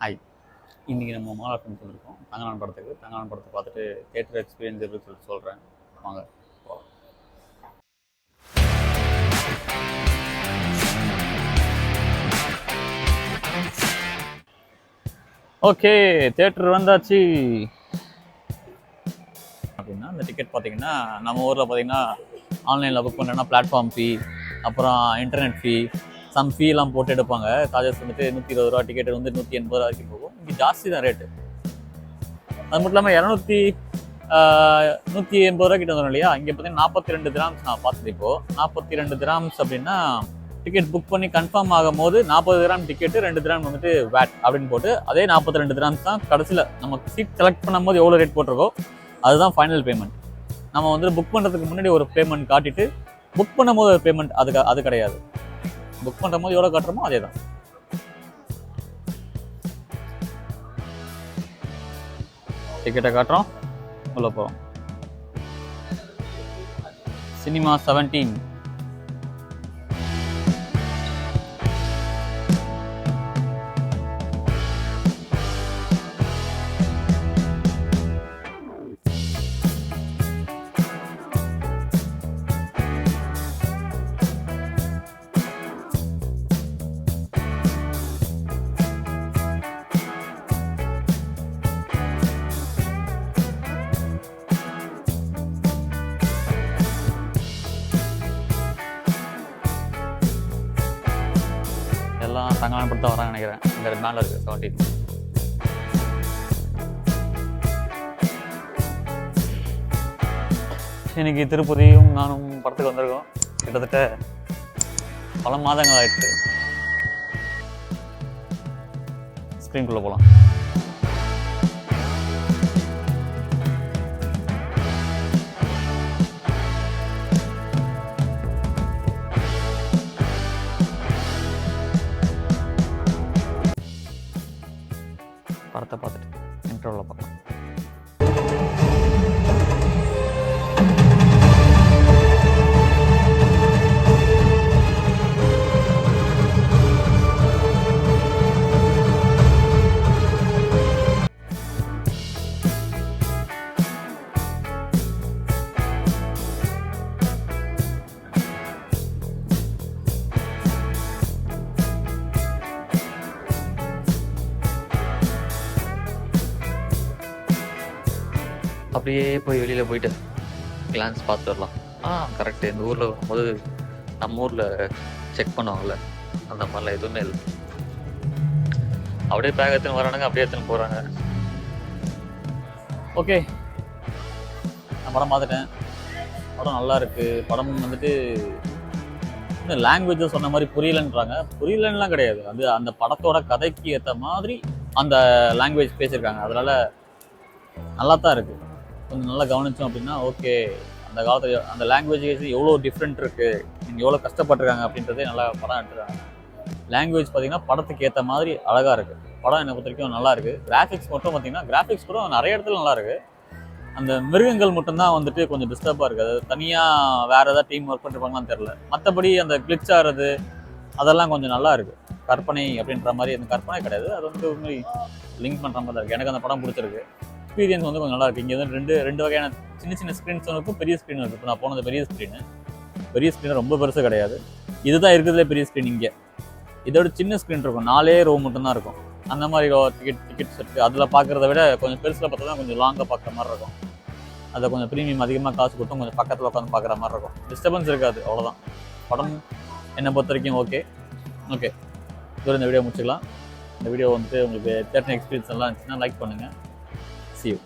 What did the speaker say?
Hi இன்றைக்கி நம்ம Mala films சொல்லியிருக்கோம் தங்கலான் படத்துக்கு. தங்கலான் படத்தை பார்த்துட்டு தேட்டர் எக்ஸ்பீரியன்ஸ் எப்படி சொல்லிட்டு சொல்கிறேன் வாங்க ஓகே தேட்டர் வந்தாச்சு. அப்படின்னா இந்த டிக்கெட் பார்த்தீங்கன்னா நம்ம ஊரில் பார்த்தீங்கன்னா ஆன்லைனில் புக் பண்ணுறேன்னா பிளாட்ஃபார்ம் ஃபீ அப்புறம் இன்டர்நெட் ஃபீ சம் ஃபீலாம் போட்டு எடுப்பாங்க. சார்ஜஸ் வந்துட்டு நூற்றி இருபது ரூபா டிக்கெட் வந்து நூற்றி எண்பது ரூபா வரைக்கும் போகும். இங்கே ஜாஸ்தி தான் ரேட்டு அது மட்டும் இல்லாமல் இரநூத்தி நூற்றி எண்பது ரூபா கிட்ட வரும் இல்லையா? இங்கே பார்த்தீங்கன்னா நாற்பத்தி ரெண்டு கிராம்ஸ் நான் பார்த்தது இப்போது நாற்பத்தி ரெண்டு கிராம்ஸ் அப்படின்னா டிக்கெட் புக் பண்ணி கன்ஃபார்ம் ஆகும் போது நாற்பது கிராம் டிக்கெட்டு ரெண்டு கிராம் வந்துட்டு வேட் அப்படின்னு போட்டு அதே நாற்பத்தி ரெண்டு கிராம்ஸ் தான் கடைசியில் நம்ம சீட் செலக்ட் பண்ணும்போது எவ்வளோ ரேட் போட்டிருக்கோ அதுதான் ஃபைனல் பேமெண்ட் நம்ம வந்து புக் பண்ணுறதுக்கு முன்னாடி ஒரு பேமெண்ட் காட்டிட்டு புக் பண்ணும்போது ஒரு பேமெண்ட் அது அது கிடையாது. புக் பண்ணுற போது எவ்வளோ காட்டுறோமோ அதே தான் டிக்கெட்டை காட்டுறோம். உள்ள போகிறோம் சினிமா செவன்டீன் எல்லாம் படத்தை படுத்த நினைக்கிறேன் இந்த மேலே இருக்குது செவன்டீன் இன்னைக்கு திருப்பதியும் நானும் படத்துக்கு வந்திருக்கோம். கிட்டத்தட்ட பல மாதங்கள் ஆயிடுச்சு. ஸ்க்ரீன்குள்ளே போகலாம் படத்தை பார்த்துட்டு இன்டர்வலில் பார்க்கலாம் அப்படியே போய் வெளியில் போயிட்டு கிளான்ஸ் பார்த்து வரலாம். ஆ கரெக்டு இந்த ஊரில் வரும்போது நம்ம ஊரில் செக் பண்ணுவாங்கள்ல அந்த மாதிரிலாம் எதுவுமே இல்லை. அப்படியே பேக் எடுத்துன்னு வரானுங்க அப்படியே எடுத்துன்னு போகிறாங்க ஓகே. நான் படம் பார்த்துட்டேன். படம் நல்லா இருக்குது படம் வந்துட்டு லாங்குவேஜ் சொன்ன மாதிரி புரியலன்றாங்க. புரியலன்னுலாம் கிடையாது. அது அந்த படத்தோட கதைக்கு ஏற்ற மாதிரி அந்த லாங்குவேஜ் பேசியிருக்காங்க. அதனால் நல்லா தான் இருக்குது கொஞ்சம் நல்லா கவனிச்சோம் அப்படின்னா ஓகே அந்த காலத்தில் அந்த லாங்குவேஜ் எவ்வளோ டிஃப்ரெண்ட் இருக்குது நீங்கள் எவ்வளோ கஷ்டப்பட்டுருக்காங்க அப்படின்றதே நல்லா படம் எடுத்துருக்காங்க. லாங்குவேஜ் பார்த்திங்கன்னா படத்துக்கு ஏற்ற மாதிரி அழகாக இருக்குது படம் என்னை பொறுத்த வரைக்கும் நல்லாயிருக்கு கிராஃபிக்ஸ் மட்டும் பார்த்திங்கன்னா கிராஃபிக்ஸ் கூட நிறைய இடத்துல நல்லா இருக்குது அந்த மிருகங்கள் மட்டும்தான் வந்துட்டு கொஞ்சம் டிஸ்டர்பாக இருக்குது அது தனியாக வேறு ஏதாவது டீம் ஒர்க் பண்ணிருப்பாங்களான்னு தெரில மற்றபடி அந்த கிளிச் ஆகிறது அதெல்லாம் கொஞ்சம் நல்லா இருக்குது கற்பனை அப்படின்ற மாதிரி அந்த கற்பனை கிடையாது. அது வந்து லிங்க் பண்ணுற மாதிரி தான் இருக்குது எனக்கு அந்த படம் பிடிச்சிருக்கு. எக்ஸ்பீரியன்ஸ் வந்து கொஞ்சம் நல்லா இருக்கு இங்கே வந்து ரெண்டு ரெண்டு வகையான சின்ன சின்ன ஸ்க்ரீன்ஸ் இருக்கும். பெரிய ஸ்க்ரீன் இருக்கு இப்போ நான் போனது பெரிய ஸ்க்ரீனு பெரிய ஸ்க்ரீன் ரொம்ப பெருசு கிடையாது. இதுதான் இருக்கிறதுல பெரிய ஸ்க்ரீன் இங்கே. இதோட சின்ன ஸ்க்ரீன் இருக்கும். நாலே ரோ மட்டும்தான் இருக்கும். அந்த மாதிரி டிக்கெட் டிக்கெட் செட்டு அதில் பார்க்குறத விட கொஞ்சம் பெருசில் பார்த்தா தான் கொஞ்சம் லாங்காக பார்க்குற மாதிரி இருக்கும். அதை கொஞ்சம் ப்ரீமியம் அதிகமாக காசு கொடுத்தும் கொஞ்சம் பக்கத்தில் உட்காந்து பார்க்குற மாதிரி இருக்கும். டிஸ்டர்பன்ஸ் இருக்காது. அவ்வளோதான் படம் என்னை பொறுத்த வரைக்கும் ஓகே ஓகே இதோட இந்த வீடியோ முடிச்சுக்கலாம். இந்த வீடியோ வந்துட்டு உங்களுக்கு தேட்டர் எக்ஸ்பீரியன்ஸ் எல்லாம் இருந்துச்சுன்னா லைக் பண்ணுங்கள் see you